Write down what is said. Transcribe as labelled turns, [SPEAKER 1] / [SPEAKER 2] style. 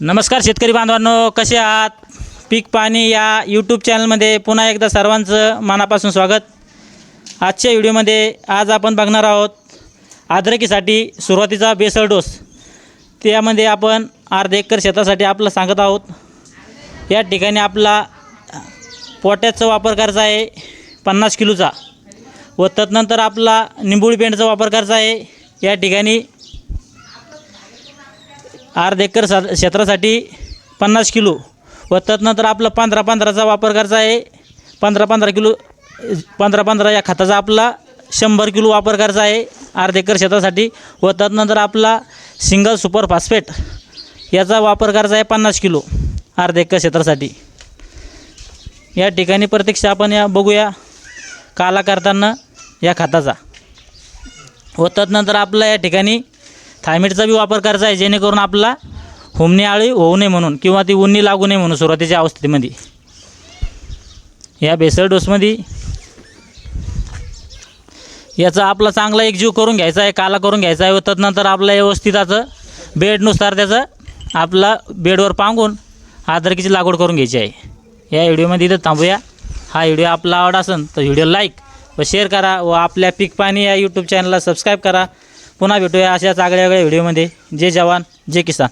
[SPEAKER 1] नमस्कार शेतकरी बांधवांनो कसे आहात? पीक पाणी या यूट्यूब चॅनलमध्ये पुन्हा एकदा सर्वांचं मनापासून स्वागत. आजच्या व्हिडिओमध्ये आज आपण बघणार आहोत आद्रकीसाठी सुरुवातीचा बेसळ डोस. त्यामध्ये आपण अर्धा एकर शेतासाठी आपलं सांगत आहोत. या ठिकाणी आपला पोट्याचा वापर करायचा आहे पन्नास किलोचा व तदनंतर आपला निंबुळी पेंटचा वापर करायचा आहे. या ठिकाणी अर्ध एकर सा क्षेत्रासाठी पन्नास किलो व तदनंतर आपला पंधरा पंधराचा वापर करायचा आहे. पंधरा पंधरा किलो पंधरा पंधरा या खताचा आपला शंभर किलो वापर करायचा आहे अर्ध एकर क्षेत्रासाठी. व तदनंतर आपला सिंगल सुपर फॉस्फेट याचा वापर करायचा आहे पन्नास किलो अर्ध एकर क्षेत्रासाठी. या ठिकाणी प्रत्यक्ष आपण या बघूया काला करताना या खताचा. व तदनंतर आपला या ठिकाणी थायमेटचा बी वापर करायचा आहे जेणेकरून आपला हुमणी आळी होऊ नये म्हणून किंवा ती उन्नी लागू नये म्हणून सुरुवातीच्या अवस्थेमध्ये. या बेसळ डोसमध्ये याचा आपला चांगला एकजीव करून घ्यायचा आहे काला करून घ्यायचा आहे व तदनंतर आपला व्यवस्थित असं बेडनुसार त्याचं आपला बेडवर पांगून आदरकीची लागवड करून घ्यायची आहे. या व्हिडिओमध्ये इथं थांबूया. हा व्हिडिओ आपला आवड असेल तर व्हिडिओ लाईक व शेअर करा व आपल्या पीक पाणी या यूट्यूब चॅनलला सबस्क्राईब करा. पुन्हा भेटूया अशा चांगल्या वेगळ्या व्हिडिओमध्ये. जे जवान जे किसान.